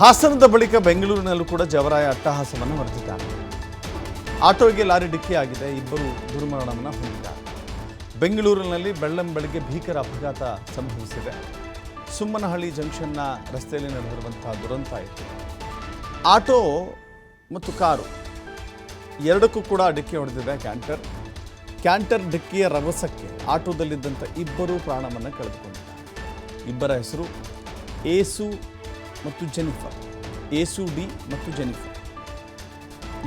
ಹಾಸನದ ಬಳಿಕ ಬೆಂಗಳೂರಿನಲ್ಲೂ ಕೂಡ ಜವರಾಯ ಅಟ್ಟಹಾಸವನ್ನು ಮರೆದಿದ್ದಾರೆ ಆಟೋಗೆ ಲಾರಿ ಡಿಕ್ಕಿ ಆಗಿದೆ, ಇಬ್ಬರು ದುರ್ಮರಣವನ್ನು ಹೊಂದಿದ್ದಾರೆ. ಬೆಂಗಳೂರಿನಲ್ಲಿ ಬೆಳ್ಳಂ ಬೆಳಗ್ಗೆ ಭೀಕರ ಅಪಘಾತ ಸಂಭವಿಸಿದೆ. ಸುಮ್ಮನಹಳ್ಳಿ ಜಂಕ್ಷನ್ನ ರಸ್ತೆಯಲ್ಲಿ ನಡೆದಿರುವಂತಹ ದುರಂತ ಇತ್ತು. ಆಟೋ ಮತ್ತು ಕಾರು ಎರಡಕ್ಕೂ ಕೂಡ ಡಿಕ್ಕಿ ಹೊಡೆದಿದೆ ಕ್ಯಾಂಟರ್. ಕ್ಯಾಂಟರ್ ಡಿಕ್ಕಿಯ ರಭಸಕ್ಕೆ ಆಟೋದಲ್ಲಿದ್ದಂಥ ಇಬ್ಬರು ಪ್ರಾಣವನ್ನು ಕಳೆದುಕೊಂಡಿದ್ದಾರೆ. ಇಬ್ಬರ ಹೆಸರು ಏಸು ಮತ್ತು ಜೆನಿಫರ್. ಏಸು, ಡಿ ಮತ್ತು ಜೆನಿಫರ್.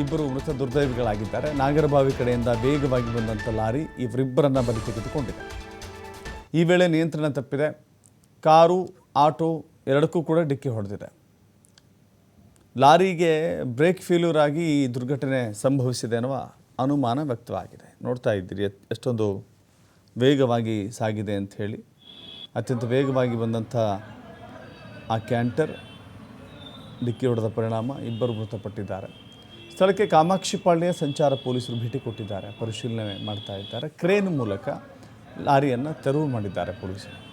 ಇಬ್ಬರು ಮೃತ ದುರ್ದೈವಿಗಳಾಗಿದ್ದಾರೆ. ನಾಗರಬಾವಿ ಕಡೆಯಿಂದ ವೇಗವಾಗಿ ಬಂದಂಥ ಲಾರಿ ಇವರಿಬ್ಬರನ್ನು ಬಲಿ ತೆಗೆದುಕೊಂಡಿದೆ. ಈ ವೇಳೆ ನಿಯಂತ್ರಣ ತಪ್ಪಿದೆ. ಕಾರು, ಆಟೋ ಎರಡಕ್ಕೂ ಕೂಡ ಡಿಕ್ಕಿ ಹೊಡೆದಿದೆ. ಲಾರಿಗೆ ಬ್ರೇಕ್ ಫೇಲ್ಯೂರ್ ಆಗಿ ಈ ದುರ್ಘಟನೆ ಸಂಭವಿಸಿದೆ ಅನ್ನುವ ಅನುಮಾನ ವ್ಯಕ್ತವಾಗಿದೆ. ನೋಡ್ತಾ ಇದ್ದೀರಿ ಎಷ್ಟೊಂದು ವೇಗವಾಗಿ ಸಾಗಿದೆ ಅಂತ ಹೇಳಿ. ಅತ್ಯಂತ ವೇಗವಾಗಿ ಬಂದಂಥ ಆ ಕ್ಯಾಂಟರ್ ಡಿಕ್ಕಿ ಹೊಡೆದ ಪರಿಣಾಮ ಇಬ್ಬರು ಮೃತಪಟ್ಟಿದ್ದಾರೆ. ಸ್ಥಳಕ್ಕೆ ಕಾಮಾಕ್ಷಿಪಾಳ್ಯ ಸಂಚಾರ ಪೊಲೀಸರು ಭೇಟಿ ಕೊಟ್ಟಿದ್ದಾರೆ. ಪರಿಶೀಲನೆ ಮಾಡ್ತಾ ಇದ್ದಾರೆ. ಕ್ರೇನ್ ಮೂಲಕ ಲಾರಿಯನ್ನು ತೆರವು ಮಾಡಿದ್ದಾರೆ ಪೊಲೀಸರು.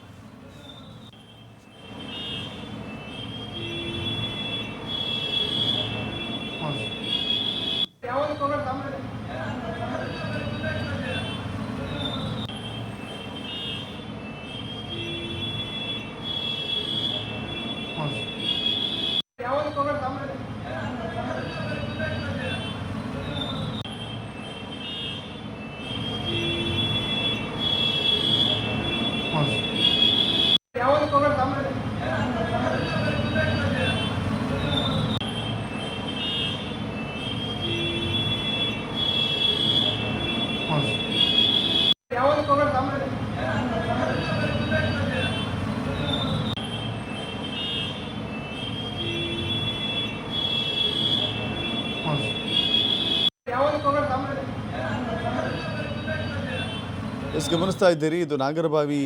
ಎಸ್, ಗಮನಿಸ್ತಾ ಇದ್ದೀರಿ, ಇದು ನಾಗರಬಾವಿ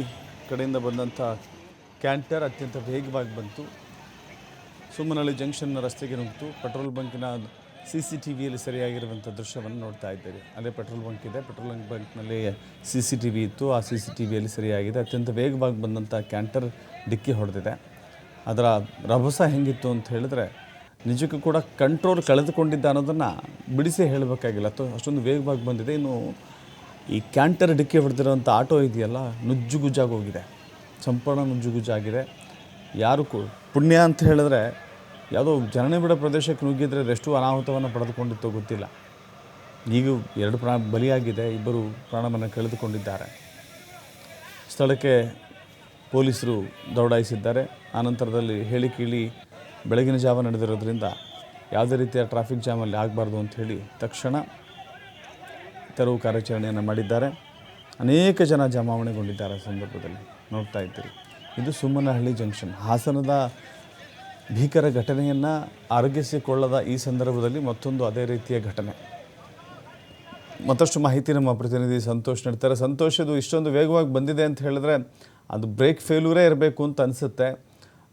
ಕಡೆಯಿಂದ ಬಂದಂಥ ಕ್ಯಾಂಟರ್ ಅತ್ಯಂತ ವೇಗವಾಗಿ ಬಂತು. ಸುಮ್ಮನಳ್ಳಿ ಜಂಕ್ಷನ್ನ ರಸ್ತೆಗೆ ನುಗ್ಗಿತು. ಪೆಟ್ರೋಲ್ ಬಂಕಿನ ಸಿ ಸಿ ಟಿ ವಿಯಲ್ಲಿ ಸರಿಯಾಗಿರುವಂಥ ದೃಶ್ಯವನ್ನು ನೋಡ್ತಾ ಇದ್ದೀರಿ. ಅಲ್ಲೇ ಪೆಟ್ರೋಲ್ ಬಂಕ್ ಇದೆ. ಪೆಟ್ರೋಲ್ ಬಂಕ್ನಲ್ಲಿ ಸಿ ಸಿ ಟಿ ವಿ ಇತ್ತು. ಆ ಸಿ ಸಿ ಟಿ ವಿಯಲ್ಲಿ ಸರಿಯಾಗಿದೆ. ಅತ್ಯಂತ ವೇಗವಾಗಿ ಬಂದಂಥ ಕ್ಯಾಂಟರ್ ಡಿಕ್ಕಿ ಹೊಡೆದಿದೆ. ಅದರ ರಭಸ ಹೆಂಗಿತ್ತು ಅಂತ ಹೇಳಿದ್ರೆ ನಿಜಕ್ಕೂ ಕೂಡ ಕಂಟ್ರೋಲ್ ಕಳೆದುಕೊಂಡಿದ್ದ ಅನ್ನೋದನ್ನು ಬಿಡಿಸಿ ಹೇಳಬೇಕಾಗಿಲ್ಲ. ಅಥವಾ ಅಷ್ಟೊಂದು ವೇಗವಾಗಿ ಬಂದಿದೆ. ಇನ್ನು ಈ ಕ್ಯಾಂಟರ್ ಡಿಕ್ಕಿ ಹೊಡೆದಿರೋಂಥ ಆಟೋ ಇದೆಯಲ್ಲ ನುಜ್ಜುಗುಜ್ಜಾಗಿ ಹೋಗಿದೆ ಸಂಪೂರ್ಣ ನುಜ್ಜುಗುಜ್ಜಾಗಿದೆ. ಯಾರು ಕು ಪುಣ್ಯ ಅಂತ ಹೇಳಿದ್ರೆ ಯಾವುದೋ ಜನನಿಬಿಡ ಪ್ರದೇಶಕ್ಕೆ ನುಗ್ಗಿದ್ರೆ ಎಷ್ಟು ಅನಾಹುತವನ್ನು ಪಡೆದುಕೊಂಡಿತ್ತೋ ಗೊತ್ತಿಲ್ಲ. ಈಗ ಎರಡು ಪ್ರಾಣ ಬಲಿಯಾಗಿದೆ. ಇಬ್ಬರು ಪ್ರಾಣವನ್ನು ಕಳೆದುಕೊಂಡಿದ್ದಾರೆ. ಸ್ಥಳಕ್ಕೆ ಪೊಲೀಸರು ದೌಡಾಯಿಸಿದ್ದಾರೆ. ಆನಂತರದಲ್ಲಿ ಹೇಳಿ ಬೆಳಗಿನ ಜಾವ ನಡೆದಿರೋದ್ರಿಂದ ಯಾವುದೇ ರೀತಿಯ ಟ್ರಾಫಿಕ್ ಜಾಮಲ್ಲಿ ಆಗಬಾರ್ದು ಅಂಥೇಳಿ ತಕ್ಷಣ ತೆರವು ಕಾರ್ಯಾಚರಣೆಯನ್ನು ಮಾಡಿದ್ದಾರೆ. ಅನೇಕ ಜನ ಜಮಾವಣೆಗೊಂಡಿದ್ದಾರೆ ಸಂದರ್ಭದಲ್ಲಿ. ನೋಡ್ತಾ ಇದ್ದೀರಿ. ಇದು ಸುಮ್ಮನಹಳ್ಳಿ ಜಂಕ್ಷನ್. ಹಾಸನದ ಭೀಕರ ಘಟನೆಯನ್ನು ಆರೋಗ್ಯಿಸಿಕೊಳ್ಳದ ಈ ಸಂದರ್ಭದಲ್ಲಿ ಮತ್ತೊಂದು ಅದೇ ರೀತಿಯ ಘಟನೆ. ಮತ್ತಷ್ಟು ಮಾಹಿತಿ ನಮ್ಮ ಪ್ರತಿನಿಧಿ ಸಂತೋಷ್ ನೀಡ್ತಾರೆ. ಸಂತೋಷ್, ಇದು ಇಷ್ಟೊಂದು ವೇಗವಾಗಿ ಬಂದಿದೆ ಅಂತ ಹೇಳಿದ್ರೆ ಅದು ಬ್ರೇಕ್ ಫೇಲ್ಯೂರೇ ಇರಬೇಕು ಅಂತ ಅನಿಸುತ್ತೆ.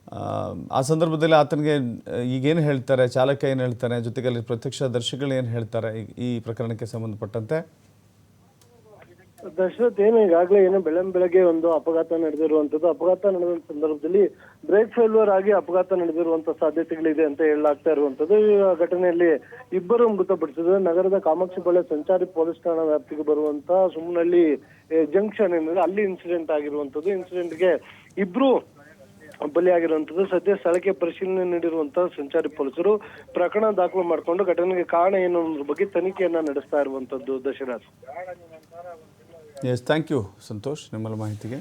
ಆ, ಸಂದರ್ಭದಲ್ಲಿ ಆತನಿಗೆ ಈಗೇನು ಹೇಳ್ತಾರೆ ಚಾಲಕ ಏನು ಹೇಳ್ತಾರೆ ಜೊತೆಗೆ ಅಲ್ಲಿ ಪ್ರತ್ಯಕ್ಷದರ್ಶಿಗಳು ಏನು ಹೇಳ್ತಾರೆ ಈ- ಈ ಪ್ರಕರಣಕ್ಕೆ ಸಂಬಂಧಪಟ್ಟಂತೆ? ದಶರಥ್ ಏನು ಈಗಾಗಲೇ ಏನು ಬೆಳಂ ಬೆಳಗ್ಗೆ ಒಂದು ಅಪಘಾತ ನಡೆದಿರುವಂತದ್ದು ಅಪಘಾತ ನಡೆದ ಸಂದರ್ಭದಲ್ಲಿ ಬ್ರೇಕ್ ಫೇಲ್ಯೂರ್ ಆಗಿ ಅಪಘಾತ ನಡೆದಿರುವಂತ ಸಾಧ್ಯತೆಗಳಿದೆ ಅಂತ ಹೇಳಲಾಗ್ತಾ ಇರುವಂತದ್ದು ಈ ಘಟನೆಯಲ್ಲಿ ಇಬ್ಬರು ಮೃತಪಡಿಸಿದ್ರು ನಗರದ ಕಾಮಾಕ್ಷಿ ಬಳೆ ಸಂಚಾರಿ ಪೊಲೀಸ್ ಠಾಣಾ ವ್ಯಾಪ್ತಿಗೆ ಬರುವಂತ ಸುಮ್ಮನಹಳ್ಳಿ ಜಂಕ್ಷನ್ ಏನಿದೆ ಅಲ್ಲಿ ಇನ್ಸಿಡೆಂಟ್ ಆಗಿರುವಂತದ್ದು ಇನ್ಸಿಡೆಂಟ್ಗೆ ಇಬ್ರು ಬಲಿಯಾಗಿರುವಂತದ್ದು ಸದ್ಯ ಸ್ಥಳಕ್ಕೆ ಪರಿಶೀಲನೆ ನೀಡಿರುವಂತಹ ಸಂಚಾರಿ ಪೊಲೀಸರು ಪ್ರಕರಣ ದಾಖಲು ಮಾಡಿಕೊಂಡು ಘಟನೆಗೆ ಕಾರಣ ಏನು ಅನ್ನೋದ್ರ ಬಗ್ಗೆ ತನಿಖೆಯನ್ನ ನಡೆಸ್ತಾ ಇರುವಂತದ್ದು Dasharath S thank you Santosh ನಿಮ್ಮ ಮಾಹಿತಿಗೆ.